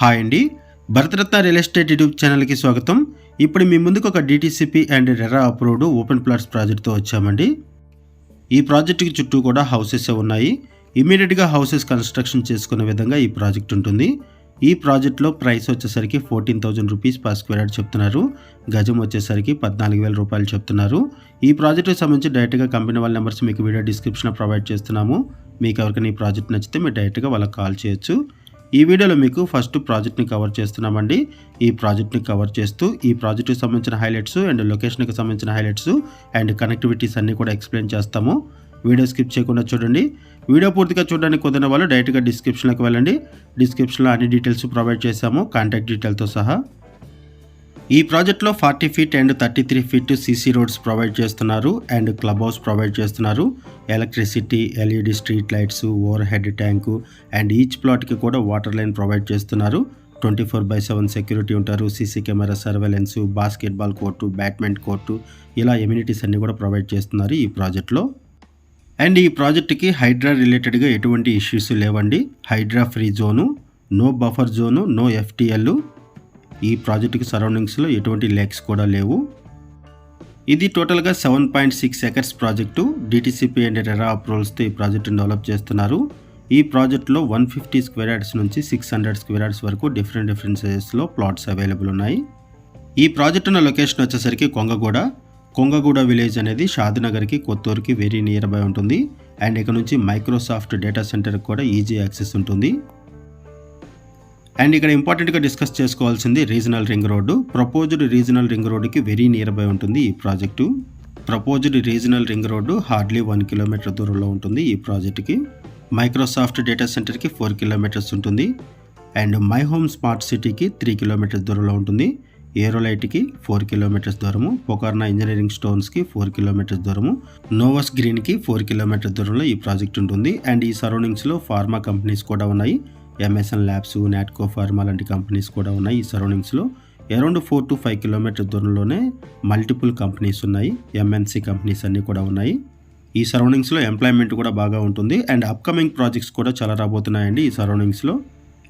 Hi అండి. Bharat Ratna real estate YouTube ఛానల్కి స్వాగతం. ఇప్పుడు మీ ముందుకు ఒక DTCP and RERA approved open plots ప్రాజెక్ట్తో వచ్చామండి. ఈ ప్రాజెక్టుకి చుట్టూ కూడా హౌసెస్ ఉన్నాయి. ఇమీడియట్గా హౌసెస్ కన్స్ట్రక్షన్ చేసుకునే విధంగా ఈ ప్రాజెక్ట్ ఉంటుంది. ఈ ప్రాజెక్ట్లో ప్రైస్ వచ్చేసరికి fourteen thousand rupees per square yard చెప్తున్నారు. గజం వచ్చేసరికి పద్నాలుగు వేల రూపాయలు చెప్తున్నారు. ఈ ప్రాజెక్టుకి సంబంధించి డైరెక్ట్గా కంపెనీ వాళ్ళ నెంబర్స్ మీకు వీడియో డిస్క్రిప్షన్లో ప్రొవైడ్ చేస్తున్నాము. మీకు ఎవరికైనా ఈ ప్రాజెక్ట్ నచ్చితే మీరు డైరెక్ట్గా వాళ్ళకి కాల్ చేయొచ్చు. ఈ వీడియోలో మీకు ఫస్ట్ ప్రాజెక్ట్ని కవర్ చేస్తున్నామండి. ఈ ప్రాజెక్ట్ని కవర్ చేస్తూ ఈ ప్రాజెక్ట్కి సంబంధించిన హైలైట్స్ అండ్ లొకేషన్కి సంబంధించిన హైలైట్స్ అండ్ కనెక్టివిటీస్ అన్నీ కూడా ఎక్స్ప్లెయిన్ చేస్తాము. వీడియో స్కిప్ చేయకుండా చూడండి. వీడియో పూర్తిగా చూడడానికి కుదిరిన వాళ్ళు డైరెక్ట్గా డిస్క్రిప్షన్లోకి వెళ్ళండి. డిస్క్రిప్షన్లో అన్ని డీటెయిల్స్ ప్రొవైడ్ చేశాము కాంటాక్ట్ డీటెయిల్తో సహా. ఈ ప్రాజెక్ట్లో forty feet and thirty three feet CC roads provide చేస్తున్నారు అండ్ క్లబ్ హౌస్ ప్రొవైడ్ చేస్తున్నారు. Electricity LED street lights overhead tank and each ప్లాట్కి కూడా వాటర్ లైన్ ప్రొవైడ్ చేస్తున్నారు. Twenty four by seven security ఉంటారు. CC camera surveillance basketball court badminton court ఇలా amenities అన్నీ కూడా provide చేస్తున్నారు ఈ ప్రాజెక్ట్లో. అండ్ ఈ ప్రాజెక్ట్కి హైడ్రా రిలేటెడ్గా ఎటువంటి ఇష్యూస్ లేవండి. Hydraa free zone no buffer zone no FTL ఈ ప్రాజెక్టుకి సరౌండింగ్స్లో ఎటువంటి లేక్స్ కూడా లేవు. ఇది టోటల్గా seven point six acres project. DTCP and RERA అప్రూవల్స్తో ఈ ప్రాజెక్టును డెవలప్ చేస్తున్నారు. ఈ ప్రాజెక్ట్లో వన్ ఫిఫ్టీ స్క్వేర్ యార్డ్స్ నుంచి సిక్స్ హండ్రెడ్ స్క్వేర్ యార్డ్స్ వరకు డిఫరెంట్ డిఫరెంట్ సైజెస్లో ప్లాట్స్ అవైలబుల్ ఉన్నాయి. ఈ ప్రాజెక్ట్ ఉన్న లొకేషన్ వచ్చేసరికి కొంగగూడ. కొంగగూడ విలేజ్ అనేది షాద్నగర్కి కొత్తూరుకి వెరీ నియర్ బై ఉంటుంది. అండ్ ఇక్కడ నుంచి మైక్రోసాఫ్ట్ డేటా సెంటర్కి కూడా ఈజీ యాక్సెస్ ఉంటుంది. అండ్ ఇక్కడ ఇంపార్టెంట్గా డిస్కస్ చేసుకోవాల్సింది regional ring road proposed regional ring రోడ్డుకి వెరీ నియర్ బై ఉంటుంది ఈ project proposed regional ring road hardly one kilometer దూరంలో ఉంటుంది ఈ ప్రాజెక్టుకి మైక్రోసాఫ్ట్ డేటా సెంటర్కి ఫోర్ కిలోమీటర్స్ ఉంటుంది. అండ్ మై హోమ్ స్మార్ట్ సిటీకి త్రీ కిలోమీటర్స్ దూరంలో ఉంటుంది. ఏరోలైట్కి ఫోర్ కిలోమీటర్స్ దూరము. పొకార్నా ఇంజనీరింగ్ స్టోన్స్కి ఫోర్ కిలోమీటర్స్ దూరము. నోవస్ గ్రీన్కి ఫోర్ కిలోమీటర్స్ దూరంలో ఈ ప్రాజెక్ట్ ఉంటుంది. అండ్ ఈ సరౌండింగ్స్లో ఫార్మా కంపెనీస్ కూడా ఉన్నాయి. ఎంఎస్ఎన్ ల్యాబ్స్ నాట్కో ఫార్మా లాంటి కంపెనీస్ కూడా ఉన్నాయి. ఈ సరౌండింగ్స్లో around four to five kilometer దూరంలోనే మల్టిపుల్ కంపెనీస్ ఉన్నాయి. ఎంఎన్సీ కంపెనీస్ అన్నీ కూడా ఉన్నాయి. ఈ సరౌండింగ్స్లో ఎంప్లాయ్మెంట్ కూడా బాగా ఉంటుంది. అండ్ అప్కమింగ్ ప్రాజెక్ట్స్ కూడా చాలా రాబోతున్నాయండి ఈ సరౌండింగ్స్లో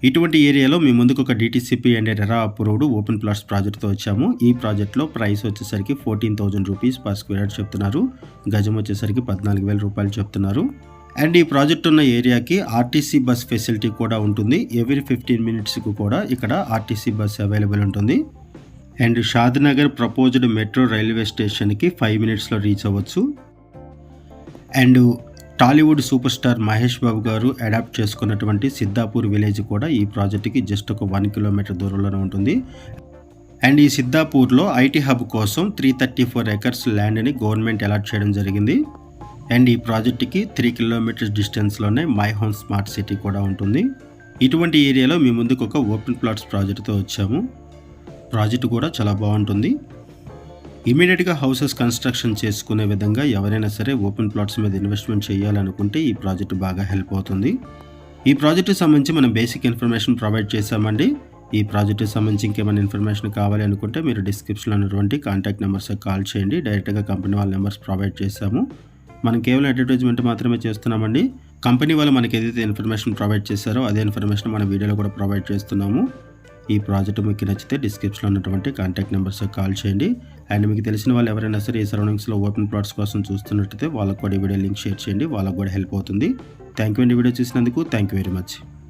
ఇటువంటి ఏరియాలో మీ ముందుకు ఒక DTCP and RERA approved open plots ప్రాజెక్ట్తో వచ్చాము. ఈ ప్రాజెక్ట్లో ప్రైస్ వచ్చేసరికి fourteen thousand rupees per square చెప్తున్నారు. గజం వచ్చేసరికి పద్నాలుగు వేల రూపాయలు చెప్తున్నారు. అండ్ ఈ ప్రాజెక్ట్ ఉన్న ఏరియాకి ఆర్టీసీ బస్ ఫెసిలిటీ కూడా ఉంటుంది. ఎవ్రీ ఫిఫ్టీన్ మినిట్స్కి కూడా ఇక్కడ ఆర్టీసీ బస్ అవైలబుల్ ఉంటుంది. And Shadnagar proposed metro railway స్టేషన్కి ఫైవ్ మినిట్స్లో రీచ్ అవ్వచ్చు. And Tollywood super star Mahesh Babu గారు అడాప్ట్ చేసుకున్నటువంటి సిద్ధాపూర్ విలేజ్ కూడా ఈ ప్రాజెక్ట్కి జస్ట్ ఒక వన్ కిలోమీటర్ దూరంలోనే ఉంటుంది. అండ్ ఈ సిద్ధాపూర్లో ఐటీ హబ్ కోసం త్రీ థర్టీ ఫోర్ ఎకర్స్ ల్యాండ్ని గవర్నమెంట్ అలాట్ చేయడం జరిగింది. అండ్ ఈ ప్రాజెక్ట్కి త్రీ కిలోమీటర్స్ డిస్టెన్స్లోనే మై హోమ్ స్మార్ట్ సిటీ కూడా ఉంటుంది. ఇటువంటి ఏరియాలో మీ ముందుకు ఒక ఓపెన్ ప్లాట్స్ ప్రాజెక్ట్తో వచ్చాము. ప్రాజెక్ట్ కూడా చాలా బాగుంటుంది. ఇమీడియట్గా హౌసెస్ కన్స్ట్రక్షన్ చేసుకునే విధంగా ఎవరైనా సరే ఓపెన్ ప్లాట్స్ మీద ఇన్వెస్ట్మెంట్ చేయాలనుకుంటే ఈ ప్రాజెక్ట్ బాగా హెల్ప్ అవుతుంది. ఈ ప్రాజెక్టుకి సంబంధించి మనం బేసిక్ ఇన్ఫర్మేషన్ ప్రొవైడ్ చేశామండి. ఈ ప్రాజెక్టుకి సంబంధించి ఇంకేమైనా ఇన్ఫర్మేషన్ కావాలి అనుకుంటే మీరు డిస్క్రిప్షన్లో ఉన్నటువంటి కాంటాక్ట్ నెంబర్స్కి కాల్ చేయండి. డైరెక్ట్గా కంపెనీ వాళ్ళ నెంబర్స్ ప్రొవైడ్ చేశాము. మనం కేవలం అడ్వర్టైజ్మెంట్ మాత్రమే చేస్తున్నామండి. కంపెనీ వాళ్ళు మనకి ఏదైతే ఇన్ఫర్మేషన్ ప్రొవైడ్ చేశారో అదే ఇన్ఫర్మేషన్ మన వీడియోలో కూడా ప్రొవైడ్ చేస్తున్నాము. ఈ ప్రాజెక్ట్ మీకు నచ్చితే డిస్క్రిప్షన్లో ఉన్నటువంటి కాంటాక్ట్ నెంబర్స్ కాల్ చేయండి. అండ్ మీకు తెలిసిన వాళ్ళు ఎవరైనా సరే ఈ సరౌండింగ్స్లో ఓపెన్ ప్లాట్స్ కోసం చూస్తున్నట్టయితే వాళ్ళకు కూడా ఈ వీడియో లింక్ షేర్ చేయండి. వాళ్ళకు కూడా హెల్ప్ అవుతుంది. థ్యాంక్ యూ అండి వీడియో చూసినందుకు. Thank you very much